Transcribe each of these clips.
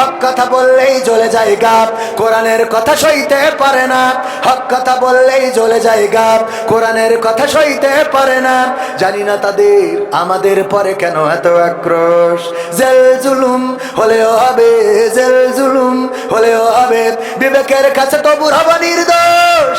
হক কথা বললেই জ্বলে যায় গাপ, কোরআনের কথা সইতে পারে না। হক কথা বললেই জ্বলে যায় গাপ, কোরআনের কথা সইতে পারে না। জানি না তাদের, আমাদের পরে কেন এত আক্রোশ। জেল জুলুম হলেও হবে, জেল জুলুম হলেও হবে। বিবেকের কাছে তবু হবা নির্দোষ।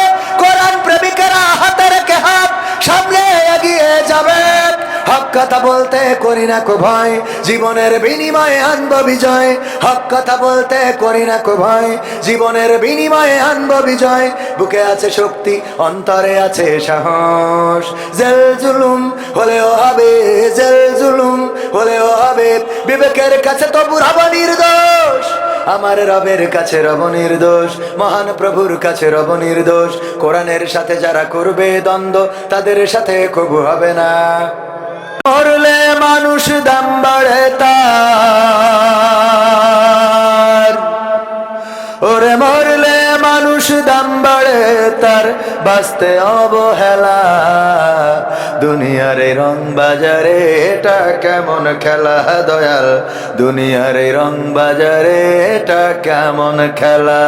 কথা বলতে করি না কো ভয়, জীবনের বিনিময়ে আনব বিজয়। হক কথা বলতে করি না কো ভয়, জীবনের বিনিময়ে আনব বিজয়। বুকে আছে শক্তি, অন্তরে আছে সাহস। জেল জুলুম হলেও হবে, জেল জুলুম হলেও হবে। বিবেকের কাছে তো বুড়াবো নির্দোষ, আমার রবের কাছে রব নির্দোষ, মহান প্রভুর কাছে রব নির্দোষ। কোরআনের সাথে যারা করবে দ্বন্দ্ব, তাদের সাথে কবু হবে না। মানুষ দাম বাড়ে তার। ওরে মরলে মানুষ দাম বাড়ে, তার বাঁচতে অবহেলা। দুনিয়ার এই রং বাজারে এটা কেমন খেলা, দয়াল? দুনিয়ার এই রং বাজারে এটা কেমন খেলা?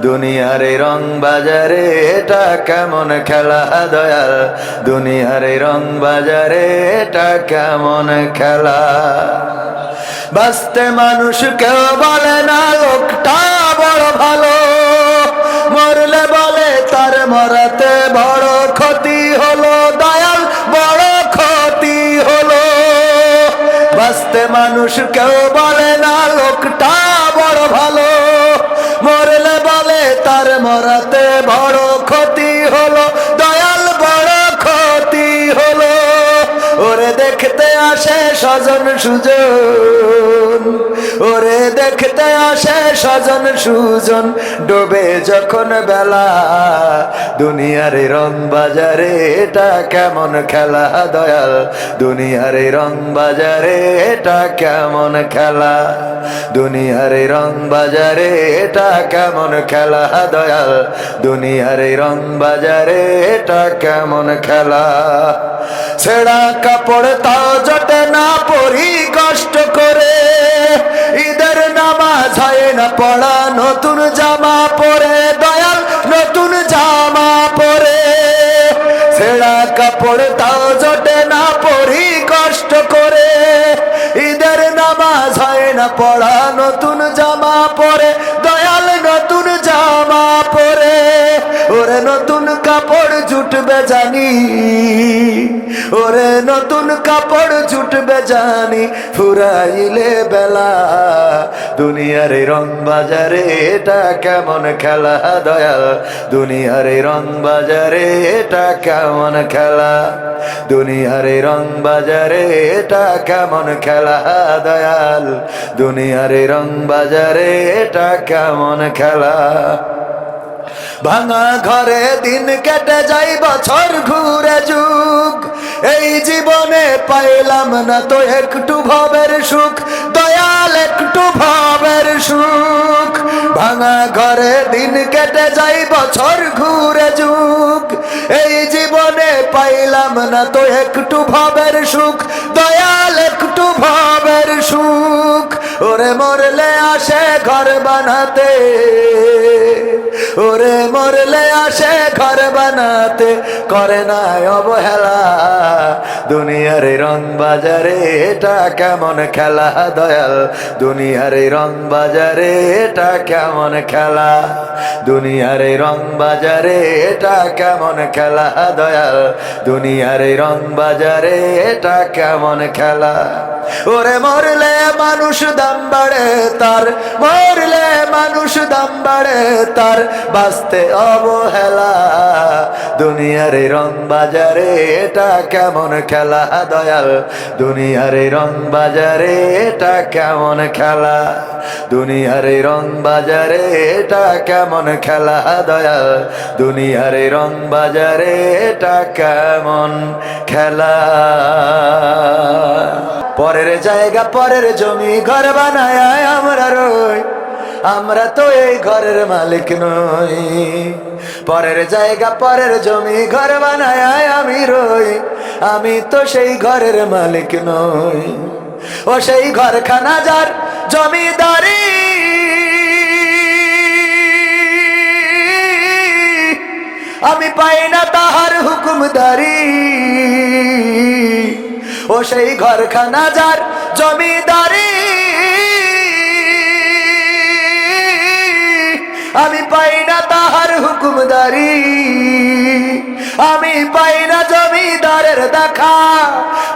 দুনিয়ার এই রং বাজারে এটা কেমন খেলা, দয়াল? দুনিয়ার এই রং বাজারে এটা কেমন খেলা? বাঁচতে মানুষ কেউ বলে না, লোকটা মরাতে বড় ক্ষতি হলো, দয়াল বড় ক্ষতি হলো। বাঁচতে মানুষ কেউ বলে না, লোকটা বড় ভালো। মরলে বলে তার মরাতে বড় ক্ষতি হলো। দেখতে আসে স্বজন সুজন। ওরে দেখতে আসে স্বজন সুজন, ডোবে যখন বেলা। দুনিয়ার রং বাজারে এটা কেমন খেলা, দয়াল? দুনিয়ার রং বাজারে এটা কেমন খেলা? দুনিয়ার রং বাজারে এটা কেমন খেলা, দয়াল? দুনিয়ার রং বাজারে এটা কেমন খেলা? ছেঁড়া কাপড় জটে না পরি কষ্ট করে। ঈদের নামাজ হয় না পড়া, নতুন জামা পরে, দয়াল নতুন জামা পরে। ছেঁড়া কাপড় তাও জটে না পরি কষ্ট করে। ঈদের নামাজ হয় না পড়া, নতুন জামা পরে। নতুন কাপড় জুটবে জানি। ওরে নতুন কাপড় জুটবে জানি। ফুরাইলে বেলা, দুনিয়ার রং বাজারে এটা কেমন খেলা, দয়াল? দুনিয়ার রং বাজারে এটা কেমন খেলা? দুনিয়ার রং বাজারে এটা কেমন খেলা, দয়াল? দুনিয়ার রং বাজারে এটা কেমন খেলা? ভাঙা ঘরে দিন কেটে যাই বছর ঘুরে যুগ। এই জীবনে পাইলাম না তো একটু ভবের সুখ, দয়াল একটু ভবের সুখ। ভাঙা ঘরে দিন কেটে যাই বছর ঘুরে যুগ। এই জীবনে পাইলাম না তো একটু ভবের সুখ, দয়াল একটু ভবের সুখ। ওরে মরলে আসে ঘর বানাতে, ওরে মরলে আসে ঘর বানাতে করে না অবহেলা। দুনিয়ার রং বাজারে এটা কেমন খেলা? দয়াল, দুনিয়ার রং বাজারে এটা কেমন খেলা? দুনিয়ার রং বাজারে এটা কেমন খেলা? দয়াল, দুনিয়ার রং বাজারে এটা কেমন খেলা? ওরে মরলে মানুষ দাম বাড়ে তার, মরলে মানুষ দাম বাড়ে তার, বাঁচতে অবহেলা। দুনিয়ার রং বাজারে, এটা কেমন খেলা? দয়াল, দুনিয়ার রং বাজারে, এটা কেমন খেলা? দুনিয়ার রং বাজারে, এটা কেমন খেলা? দয়াল, দুনিয়ার রং বাজারে, এটা কেমন খেলা? পরের জায়গা, পরের জমি, ঘর বানায় আমরা রই। আমরা তো এই ঘরের মালিক নই। পরের জায়গা, পরের জমি ঘর বানায় আমি রই। আমি তো সেই ঘরের মালিক নই। ও সেই ঘরখানা যার জমিদারি। আমি পাই না তাহার হুকুমদারি। ও সেই ঘরখানা যার জমিদারি। আমি পাই না তাহার হুকুমদারি। আমি পাই না জমিদারের দেখা।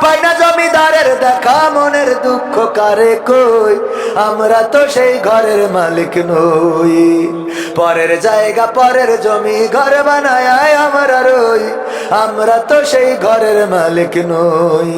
পাই না জমিদারের দেখা, মনের দুঃখ কারে কই? আমরা তো সেই ঘরের মালিক নই। পরের জায়গা, পরের জমি, ঘর বানায় আমরা রই। আমরা তো সেই ঘরের মালিক নই।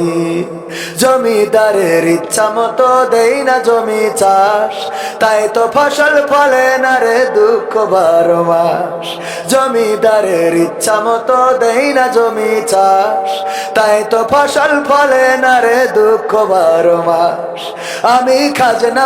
জমিদারের ইচ্ছা মতো দেই না জমি চাষ। তাই তো ফসল ফলে না রে দুঃখ বারো মাস। জমিদারের ইচ্ছা মতো দেই না জমি চাষ। তাই তো ফসল ফলে না রে দুঃখ বারো মাস। আমি খাজনা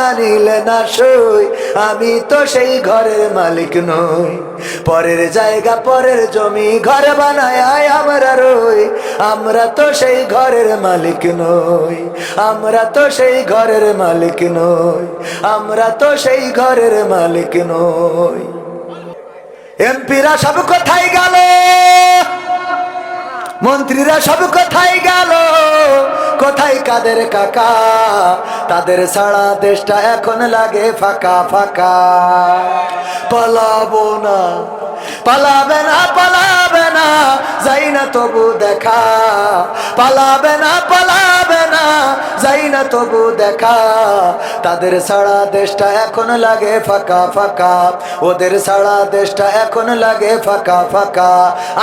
আপনা নিলে না সই, আমি তো সেই ঘরের মালিক নই। পরের জায়গা, পরের জমি, ঘর বানায় আমরা রই। আমরা তো সেই ঘরের মালিক নই, আমরা তো সেই ঘরের মালিক নই, আমরা তো সেই ঘরের মালিক নই। এমপিরা সব কোথায় গেল? মন্ত্রীরা সব কোথায় গেল? কোথায় কাদের কাকা? তাদের ছাড়া দেশটা এখন লাগে ফাঁকা ফাঁকা। পালাবো না, পালাবে না পালাবে না, যাই না তবু দেখা। পালাবে না পালাবে না, যাই না তবু দেখা। তাদের ছাড়া দেশটা এখন লাগে ফাঁকা ফাঁকা। ওদের ছাড়া দেশটা এখন লাগে ফাঁকা ফাঁকা।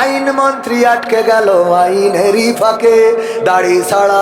আইন মন্ত্রী আটকে গেল, আইনেরই ফাঁকে। দাড়ি ছাড়া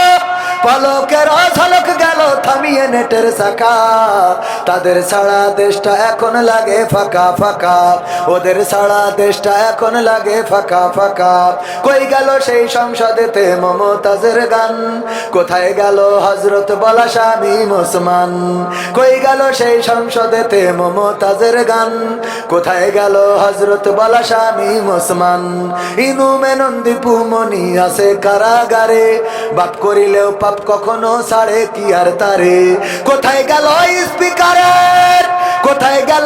পলকের ঝলক গেল, থামিয়ে নেটের শাখা তাদের ছাড়া দেশটা এখন লাগে ফাঁকা ফাঁকা। ওদের ছাড়া দেশটা এখন লাগে ফাঁকা ফাঁকা। কই গেল সেই সংসদেতে মমতাজের গান? কোথায় গেল হজরত বলা স্বামী মুসমান কই গেল সেই সংসদেতে মমতাজের গান? কোথায় গেল হজরত বলা স্বামী মুসমান ইনু মেনন্দি পুমনি আছে কারাগারে। বাপ করিলেও পাপ কখনো ছাড়ে কি আর তারে? কোথায় গেল স্পিকারের? কোথায় গেল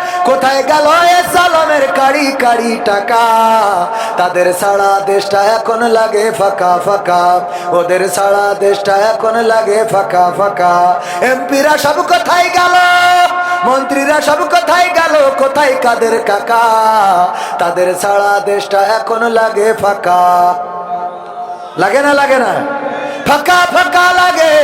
কোথায় গেল এ সালামের কাড়ি কাড়ি টাকা? তাদের সারা দেশটা এখন লাগে ফাঁকা ফাঁকা। ওদের সারা দেশটা এখন লাগে ফাঁকা ফাঁকা। এমপিরা সব কোথায় গেল? মন্ত্রীরা সব কোথায় গেল? কোথায় কাদের কাকা? তাদের সারা দেশটা এখন লাগে ফাঁকা। লাগে না লাগে না? ফাঁকা ফাঁকা লাগে।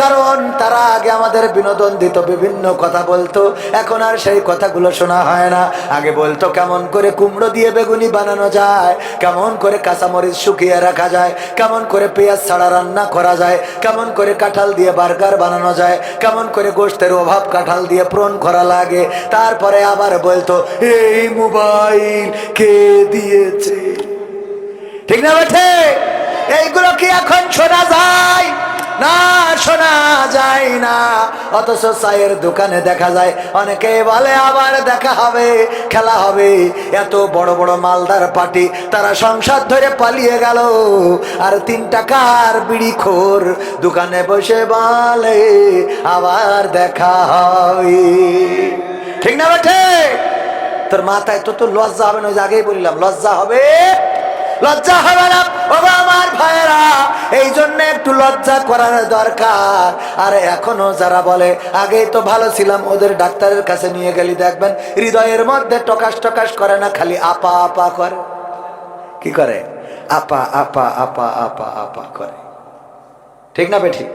কারণ তারা আগে আমাদের বিনোদন দিত, বিভিন্ন কথা বলতো। এখন আর সেই কথাগুলো শোনা হয় না। আগে বলতো কেমন করে কুমড়ো দিয়ে বেগুনি বানানো যায়, কেমন করে কাঁচামরিচ শুকিয়ে রাখা যায়, কেমন করে পেঁয়াজ ছাড়া রান্না করা যায়, কেমন করে কাঁঠাল দিয়ে বার্গার বানানো যায়, কেমন করে গোষ্ঠের অভাব কাঁঠাল দিয়ে প্রণ করা লাগে। তারপরে আবার বলতো, এই মোবাইল কে দিয়েছে? ঠিক না বেঠে? এইগুলো কি এখন শোনা যায়? না, শোনা যায় না। অথচ চায়ের দোকানে দেখা যায়, অনেকে বলে আবার দেখা হবে, খেলা হবে। এত বড় বড় মালদার পার্টি, তারা সংসার ধরে পালিয়ে গেল। আর তিন টাকার বিড়ি খোর দোকানে বসে বলে, আবার দেখা হবে ঠিক না বেঠে? তোর মাথায় তো তোর লজ্জা হবে না, ওই আগেই বললাম, লজ্জা হবে। লজ্জা হবে না? বাবা আমার ভাইয়েরা, এই জন্য একটু লজ্জা করার দরকার। আর এখনও যারা বলে আগে তো ভালো ছিলাম, ওদের ডাক্তারের কাছে নিয়ে গেলি, দেখবেন হৃদয়ের মধ্যে টকাশ টকাশ করে না, খালি আপা আপা করে। কি করে? আপা আপা আপা আপা আপা করে। ঠিক না বেঠিক